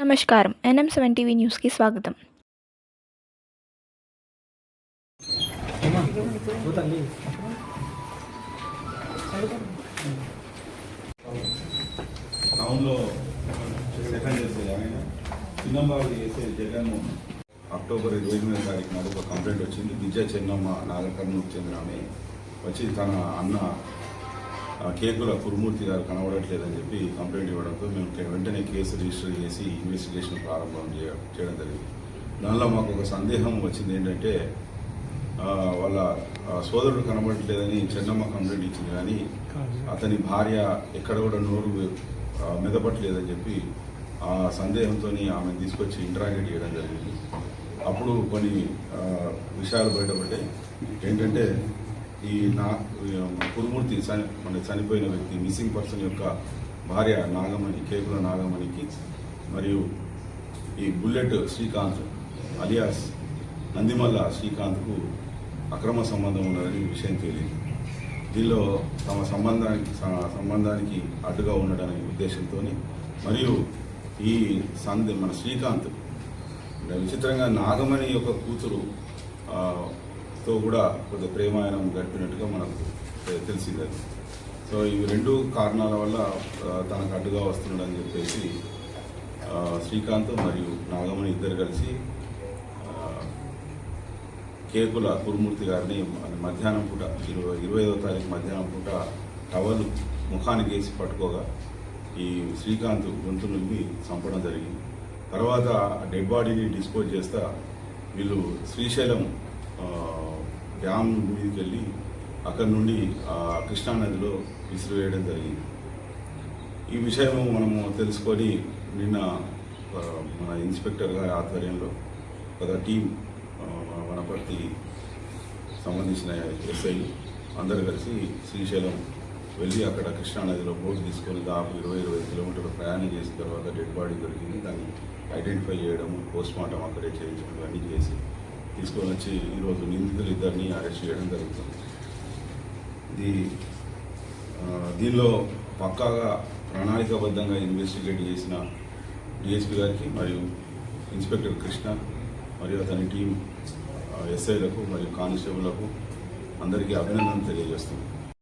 నమస్కారం. NM seven TV న్యూస్కి స్వాగతం. సెకండ్ అక్టోబర్ ఇరవై ఎనిమిదో తారీఖు నాడు ఒక కంప్లైంట్ వచ్చింది. విజయ చెన్నమ్మ నాగకర్ణకు చెందిన ఆమె. వచ్చి తన అన్న కేకుల కురుమూర్తి గారు కనబడట్లేదని చెప్పి కంప్లైంట్ ఇవ్వడంతో మేము వెంటనే కేసు రిజిస్టర్ చేసి ఇన్వెస్టిగేషన్ ప్రారంభం చేయడం జరిగింది. దానిలో మాకు ఒక సందేహం వచ్చింది ఏంటంటే వాళ్ళ సోదరుడు కనబడట్లేదని చెన్నమ్మ కంప్లైంట్ ఇచ్చింది కానీ అతని భార్య ఎక్కడ కూడా నోరు మెదపట్లేదని చెప్పి ఆ సందేహంతో ఆమె తీసుకొచ్చి ఇంటరాగేట్ చేయడం జరిగింది. అప్పుడు కొన్ని విషయాలు బయటపడ్డాయి. ఏంటంటే ఈ నా కురుమూర్తి చని మన చనిపోయిన వ్యక్తి మిస్సింగ్ పర్సన్ యొక్క భార్య నాగమణి కేకుల నాగమణికి మరియు ఈ బుల్లెట్ శ్రీకాంత్ అలియాస్ నందిమల్ల శ్రీకాంత్కు అక్రమ సంబంధం ఉన్నదని విషయం తేలింది. దీనిలో తమ సంబంధానికి సంబంధానికి అడ్డుగా ఉండడనే ఉద్దేశంతో మరియు ఈ సంధి మన శ్రీకాంత్ విచిత్రంగా నాగమణి యొక్క కూతురు తో కూడా కొద్ది ప్రేమాయణం గడిపినట్టుగా మనకు తె- తెలిసింది. సో ఇవి రెండు కారణాల వల్ల తనకు అడ్డుగా వస్తున్నాడని చెప్పేసి శ్రీకాంత్ మరియు నాగమణి ఇద్దరు కలిసి కేకుల కురుమూర్తి గారిని మధ్యాహ్నం పూట ఇరవై ఇరవై ఐదో తారీఖు మధ్యాహ్నం పూట టవల్ ముఖానికి వేసి పట్టుకోగా ఈ శ్రీకాంత్ గొంతు నుండి చంపడం జరిగింది. తర్వాత డెడ్ బాడీని డిస్పోజ్ చేస్తా వీళ్ళు శ్రీశైలం డ్యామ్ మీదకి వెళ్ళి అక్కడ నుండి ఆ, కృష్ణానదిలో విసిరివేయడం జరిగింది. ఈ విషయం మనము తెలుసుకొని నిన్న మన ఇన్స్పెక్టర్ గారి ఆధ్వర్యంలో ఒక టీం వనపర్తి సంబంధించిన ఎస్ఐ అందరు కలిసి శ్రీశైలం వెళ్ళి అక్కడ కృష్ణానదిలో బోటు తీసుకొని దాదాపు ఇరవై ఇరవై కిలోమీటర్లు ప్రయాణం చేసిన తర్వాత డెడ్ బాడీ దొరికింది. దాన్ని ఐడెంటిఫై చేయడము పోస్ట్ మార్టం అక్కడే చేయించడం అన్నీ చేసి తీసుకొని వచ్చి ఈరోజు నిందితులు ఇద్దరిని అరెస్ట్ చేయడం జరుగుతుంది. ఇది దీనిలో పక్కాగా ప్రణాళికాబద్ధంగా ఇన్వెస్టిగేట్ చేసిన డిఎస్పీ గారికి మరియు ఇన్స్పెక్టర్ కృష్ణ మరియు అతని టీం ఎస్ఐలకు మరియు కానిస్టేబుల్లకు అందరికీ అభినందనలు తెలియజేస్తున్నాం.